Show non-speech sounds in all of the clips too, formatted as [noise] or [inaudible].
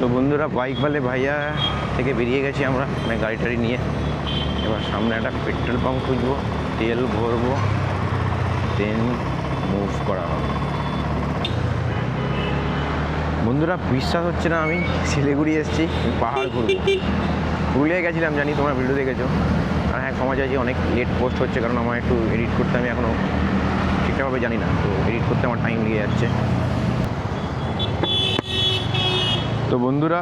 তো বন্ধুরা বাইক বালে ভাইয়া থেকে বেরিয়ে গেছি আমরা। মানে গাড়ি টাড়ি নিয়ে। এবার সামনে একটা পেট্রোল পাম্প খুঁজবো, তেল ভরবো দেন মুভ করা হবে। বন্ধুরা বিশ্বাস হচ্ছে না আমি শিলিগুড়ি এসেছি, পাহাড় ঘুরবো। পুরুলিয়ায় গেছিলাম জানি, তোমরা ভিডিও দেখেছ। আর হ্যাঁ ক্ষমা চাইছি, অনেক লেট পোস্ট হচ্ছে, কারণ আমার একটু এডিট করতে আমি এখনও ঠিকঠাকভাবে জানি না। তো এডিট করতে আমার টাইম লেগে যাচ্ছে। তো বন্ধুরা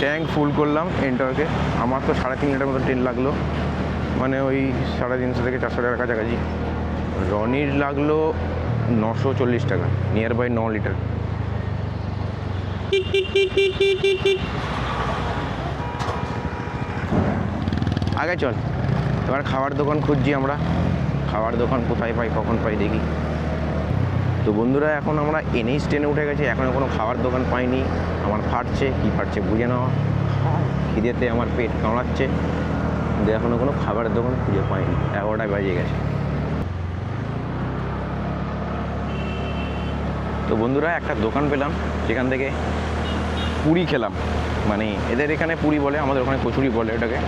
ট্যাঙ্ক ফুল করলাম এন্টারকে আমার তো সাড়ে তিন লিটার মতো তেল লাগল। মানে ওই সাড়ে তিনশো থেকে চারশো টাকার কাছাকাছি। রনির লাগল নশো চল্লিশ টাকা নিয়ার বাই ন লিটার। আগে চল, এবার খাবার দোকান খুঁজছি আমরা। খাবার দোকান কোথায় পাই, কখন পাই, দেখি। তো বন্ধুরা, এখন আমরা এনএইচ ট্রেনে উঠে গেছি। এখনও কোনো খাবার দোকান পাইনি। আমার ফাটছে, কি ফাটছে বুঝে নেওয়া খিদেতে আমার পেট কামড়াচ্ছে। কিন্তু এখনও কোনো খাবারের দোকান খুঁজে পাইনি। এগারোটায় বাজে গেছে। তো বন্ধুরা, একটা দোকান পেলাম। যেখান থেকে পুরি খেলাম। মানে এদের এখানে পুরি বলে, আমাদের ওখানে কচুরি বলে ওটাকে।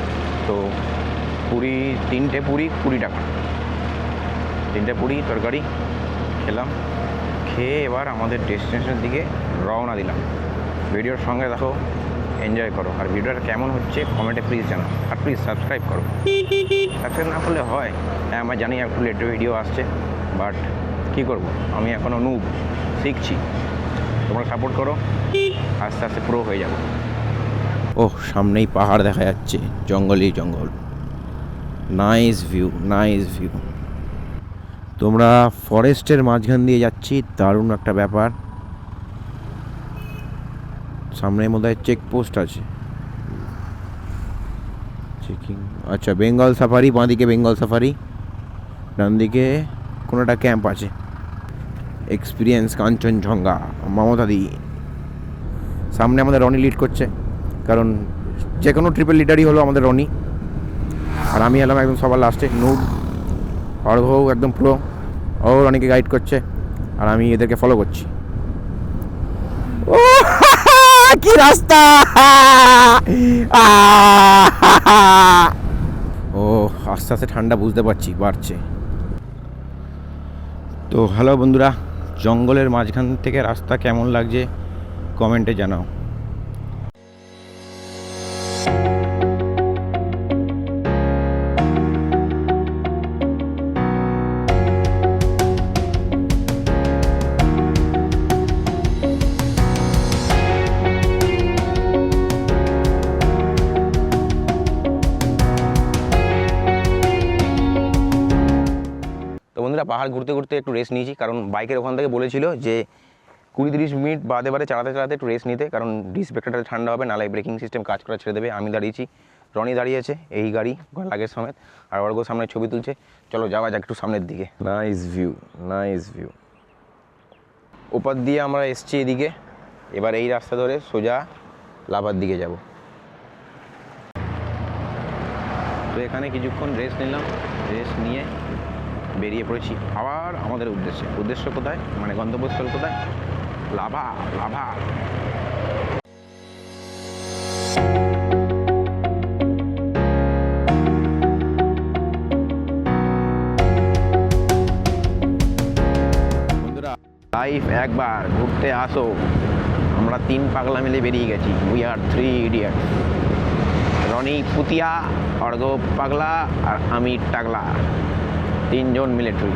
তো পুরি, তিনটে পুরি, কুড়ি টাকা। তিনটে পুরি, তরকারি, খেলাম। খেয়ে এবার আমাদের ডেস্টিনেশনের দিকে রওনা দিলাম। ভিডিওর সঙ্গে দেখো এনজয় করো। আর ভিডিওটা কেমন হচ্ছে কমেন্টে প্লিজ জানাও। আর প্লিজ সাবস্ক্রাইব করো। সাবস্ক্রাইব না করলে হয়। হ্যাঁ আমার জানি একটু লেটের ভিডিও আসছে বাট কী করব? আমি এখনও নুব শিখছি। তোমরা সাপোর্ট করো, আস্তে আস্তে প্রো হয়ে যাব। ওহ, সামনেই পাহাড় দেখা যাচ্ছে। জঙ্গলই জঙ্গল। নাইস ভিউ নাইস ভিউ তোমরা ফরেস্টের মাঝখান দিয়ে যাচ্ছি, দারুণ একটা ব্যাপার। সামনে মধ্যে চেকপোস্ট আছে। চেকিং আচ্ছা বেঙ্গল সাফারি বাঁদিকে বেঙ্গল সাফারি ডান দিকে কোনো একটা ক্যাম্প আছে। এক্সপিরিয়েন্স কাঞ্চনজঙ্ঘা মমতাদি সামনে আমাদের রনি লিড করছে, কারণ যে কোনো ট্রিপল লিডারই হলো আমাদের রনি। আর আমি এলাম একদম সবার লাস্টে নুড অর্ঘও একদম প্রো ও রনিকে গাইড করছে, আর আমি এদেরকে ফলো করছি। ও কি রাস্তা! ও, আস্তে আস্তে ঠান্ডা বুঝতে পারছি, বাড়ছে। তো হ্যালো বন্ধুরা, জঙ্গলের মাঝখান থেকে রাস্তা কেমন লাগছে? কমেন্টে জানাও। পাহাড় ঘুরতে ঘুরতে একটু রেস্ট নিয়েছি। কারণ বাইকের ওখান থেকে বলেছিল যে কুড়ি তিরিশ মিনিট বাদে বাদে চালাতে চালাতে একটু রেস্ট নিতে। কারণ ডিস ব্রেকটা ঠান্ডা হবে নালে ব্রেকিং সিস্টেম কাজ করা ছেড়ে দেবে। আমি দাঁড়িয়েছি রনি দাঁড়িয়েছে এই গাড়ি লাগের সমেত। আর অর্গ সামনে ছবি তুলছে। চলো যাওয়া যাক একটু সামনের দিকে। নাইস ভিউ নাইস ভিউ ওপার দিয়ে আমরা এসছি এদিকে। এবার এই রাস্তা ধরে সোজা লাভার দিকে যাব। তো এখানে কিছুক্ষণ রেস্ট নিলাম। রেস্ট নিয়ে বেরিয়ে পড়েছি। আবার আমাদের উদ্দেশ্যে। উদ্দেশ্য কোথায়? মানে গন্তব্যস্থল কোথায়? Lava lava. লাইফ একবার ঘুরতে আসো। আমরা তিন পাগলা মিলে বেরিয়ে গেছি। We are three idiot Rony Putiya Argha পাগলা আর আমি টাগলা। তিনজন মিলিটারি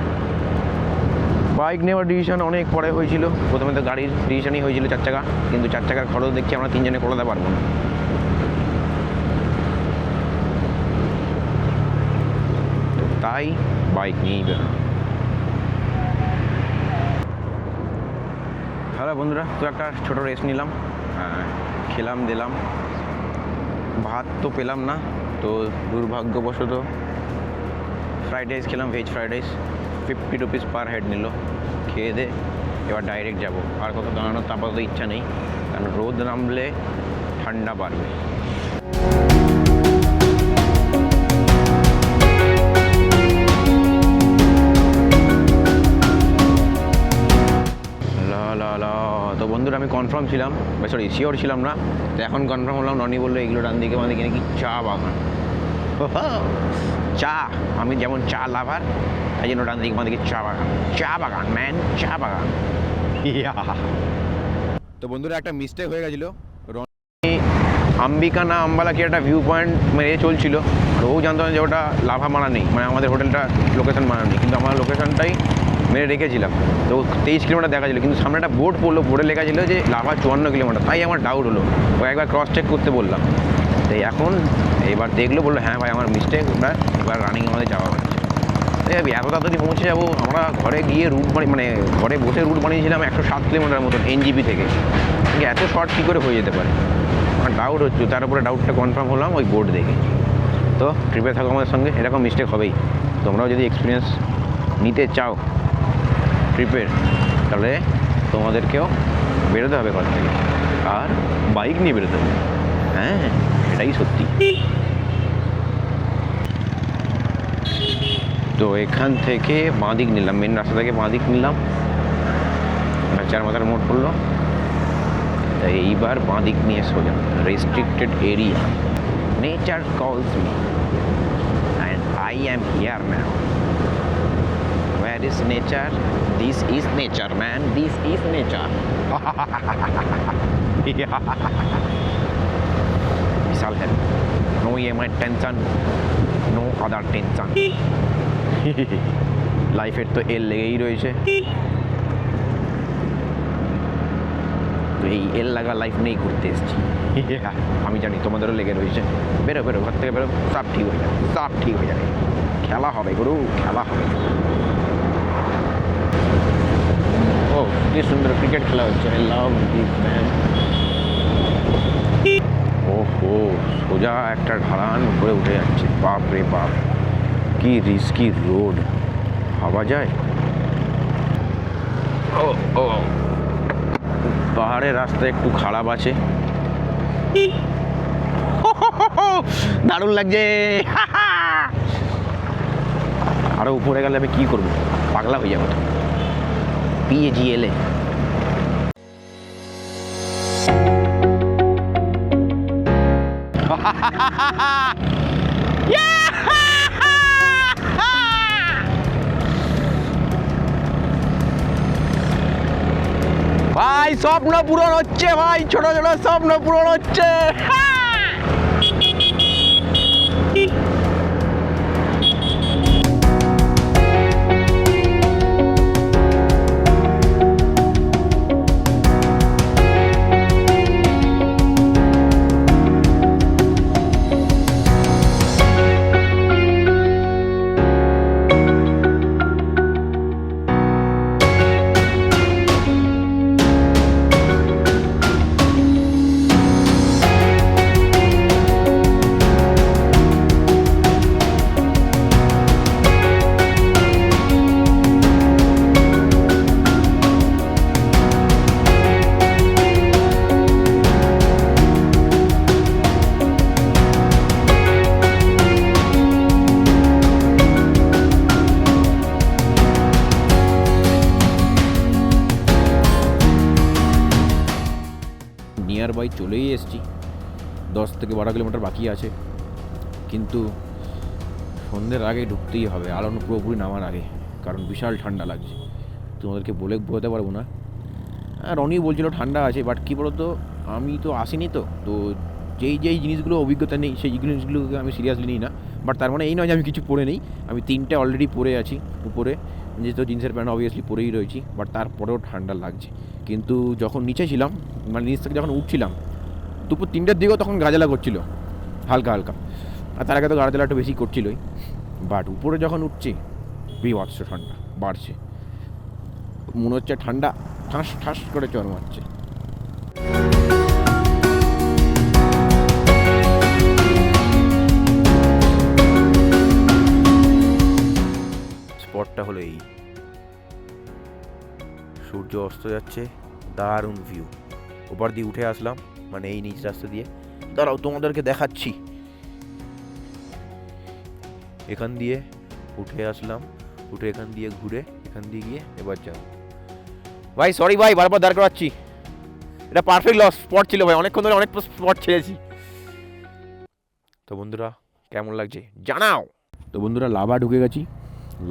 বাইক নেওয়ার ডিসিশন অনেক পরে হয়েছিল। প্রথমে তো গাড়ির ডিসিশনই হয়েছিল চার চাকা, কিন্তু চার চাকার খরচ দেখছি আমরা তিনজনে করাতে পারব না। তাই বাইক নিয়েই বেরোনো হ্যালো বন্ধুরা, তো একটা ছোটো রেস্ট নিলাম। খেলাম, দিলাম। ভাত তো পেলাম না, তো দুর্ভাগ্যবশত ফ্রাইড রাইস খেলাম veg fried rice fifty rupees per head নিল। খেয়ে দে, এবার ডাইরেক্ট যাব। আর কোথাও দাঁড়ানোর তো ইচ্ছা নেই। কারণ রোদ নামলে ঠান্ডা বাড়বে। তো বন্ধু বন্ধুরা, আমি কনফার্ম ছিলাম। সরি শিওর ছিলাম না। তো এখন কনফার্ম হলাম। ননি বলল, এগুলো ডান দিকে, বাঁ দিকে নাকি চা বাগান? চা আমি যেমন চা লাভার তাই জন্য ডান দিকে বাঁ দিকে চা বাগান। চা বাগান ম্যান চা বাগান। তো বন্ধুরা একটা মিস্টেক হয়ে গেছিল। আম্বিকা না আম্বালা কি একটা ভিউ পয়েন্ট মেরে চলছিল। আর ও জানতো না যে ওটা লাভা মারা নেই মানে আমাদের হোটেলটা লোকেশন মারা নেই। কিন্তু আমার লোকেশনটাই মেরে রেখেছিলাম। তো তেইশ কিলোমিটার দেখা ছিল কিন্তু সামনে একটা বোর্ড পড়ল বোর্ডে লেখা ছিল যে লাভা চুয়ান্ন কিলোমিটার তাই আমার ডাউট হলো। ও একবার ক্রস চেক করতে বললাম। তো এখন এবার দেখল, বলল হ্যাঁ ভাই, আমার মিস্টেক ওটা এবার রানিং আমাদের যাওয়া হচ্ছে। তাই আমি এত তাড়াতাড়ি পৌঁছে যাব, আমরা ঘরে গিয়ে রুট বানিয়ে মানে ঘরে বসে রুট বানিয়েছিলাম একশো সাত কিলোমিটার মতন এনজিপি থেকে। এত শর্ট কী করে হয়ে যেতে পারে? আমার ডাউট হচ্ছে, তার উপরে ডাউটটা কনফার্ম হলাম ওই বোর্ড দেখে। তো ট্রিপে থাকো আমাদের সঙ্গে, এরকম মিস্টেক হবেই। তোমরাও যদি এক্সপিরিয়েন্স নিতে চাও ট্রিপের তাহলে তোমাদেরকেও বেরোতে হবে ঘর থেকে। আর বাইক নিয়ে বেরোতে হবে। হ্যাঁ এটাই সত্যি তো এখান থেকে বাঁদিক নিলাম মেন রাস্তা থেকে বাঁদিক নিলাম একটা চার মাথার মোড় পড়লো তাই এইবার বাঁদিক নিয়ে সোজা restricted area nature calls me and I am here man Where is nature? This is nature, man. This is nature. Vishal help no EMI tension no other tension লাইফের তো এল লেগেই রয়েছে। তো এই এল লাগা লাইফ নেই ঘুরতে এসেছি। আমি জানি তোমাদেরও লেগে রয়েছে। বেরো বেরো ঘর থেকে বেরো। সব ঠিক হয়ে যাবে সব ঠিক হয়ে যাবে। খেলা হবে গুরু খেলা হবে। ও কি সুন্দর ক্রিকেট খেলা হচ্ছে। আই লাভ দিস ম্যান ওহো, সোজা একটা ঢালান উপরে উঠে যাচ্ছে। বাপ রে বাপ, কি রিস্কি রোড ভাবা যায়? ও ও পাহাড়ের রাস্তা একটু খারাপ আছে। [laughs] দারুণ লাগছে। আরও উপরে গেলে আমি কি করব? পাগলা হয়ে যাব। তো ভাই স্বপ্ন পূরণ হচ্ছে ভাই ছোট ছোট স্বপ্ন পূরণ হচ্ছে। চলেই এসছি। দশ থেকে বারো কিলোমিটার বাকি আছে। কিন্তু সন্ধ্যের আগে ঢুকতেই হবে। আলো পুরোপুরি নামার আগে, কারণ বিশাল ঠান্ডা লাগছে। তোমাদেরকে বলে বোঝাতে পারব না। আর রনি বলছিল ঠান্ডা আছে বাট কী বলতো, আমি তো আসিনি তো। তো যেই যেই জিনিসগুলো অভিজ্ঞতা নেই, সেই জিনিসগুলোকে আমি সিরিয়াসলি নিই না। বাট তার মানে এই নয় যে আমি কিছু পরে নেই। আমি তিনটে অলরেডি পরে আছি উপরে। যেহেতু জিন্সের প্যান্ট অবভিয়াসলি পরেই রয়েছি বাট তারপরেও ঠান্ডা লাগছে। কিন্তু যখন নিচে ছিলাম মানে নিচ থেকে যখন উঠছিলাম দুপুর তিনটের দিকেও তখন গাজালা করছিল, হালকা হালকা। আর তার আগে তো গাজালা একটু বেশি করছিলই। বাট উপরে যখন উঠছি, বিভৎস ঠান্ডা, বাড়ছে। মনে হচ্ছে ঠান্ডা, ঠাস ঠাস করে চর মারছে স্পটটা হলো এই। সূর্য অস্ত যাচ্ছে, দারুণ ভিউ ওপার দিয়ে উঠে আসলাম। মানে এই নিচ রাস্তা দিয়ে। দাঁড়াও, তোমাদেরকে দেখাচ্ছি। এখান দিয়ে উঠে আসলাম, উঠে এখান দিয়ে ঘুরে, এখান দিয়ে গিয়ে এবার যাও ভাই সরি ভাই, বারবার দাঁড় করাচ্ছি। এটা পারফেক্ট লস স্পট ছিল ভাই, অনেকক্ষণ ধরে অনেক স্পট ছেড়েছি। তো বন্ধুরা, কেমন লাগছে? জানাও। তো বন্ধুরা, লাভা ঢুকে গেছি।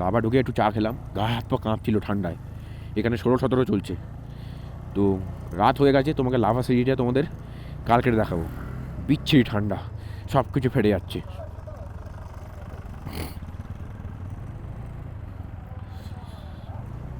লাভা ঢুকে একটু চা খেলাম, গা হাত পা কাঁপছিল ঠান্ডায়। এখানে ষোলো সতেরো চলছে। তো রাত হয়ে গেছে, তোমাকে লাভা সিঁড়িটা তোমাদের কালকে দেখাবো। বিচ্ছিরি ঠান্ডা সব কিছু ফেটে যাচ্ছে।